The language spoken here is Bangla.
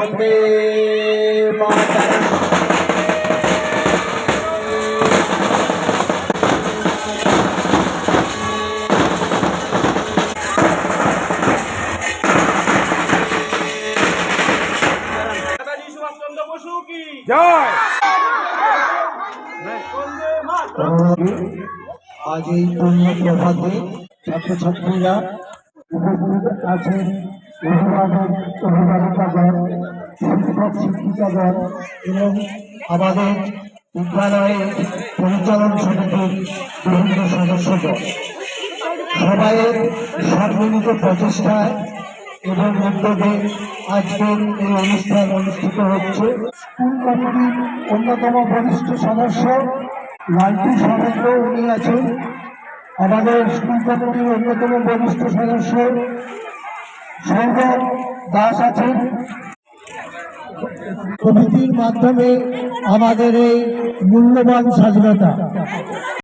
বন্দে মাতারাম জয় আজ এই প্রভাতে ছাত্রছাত্রীরা উপস্থিত আছেন অভিভাবক শিক্ষিকাগণ এবং আমাদের বিদ্যালয়ের পরিচালন সমিতির বিভিন্ন সদস্যগণ সবাইয়ের সম্মিলিত প্রচেষ্টায় এবং উদ্যোগে আজকের এই অনুষ্ঠান অনুষ্ঠিত হচ্ছে। স্কুল কমিটির অন্যতম বরিষ্ঠ সদস্য লালটু সমেত উনি আছেন। আমাদের স্কুল কমিটির অন্যতম বরিষ্ঠ সদস্য সৌরভ দাস আছেন। কমিটির মাধ্যমে আমাদের এই মূল্যবান স্বাধীনতা।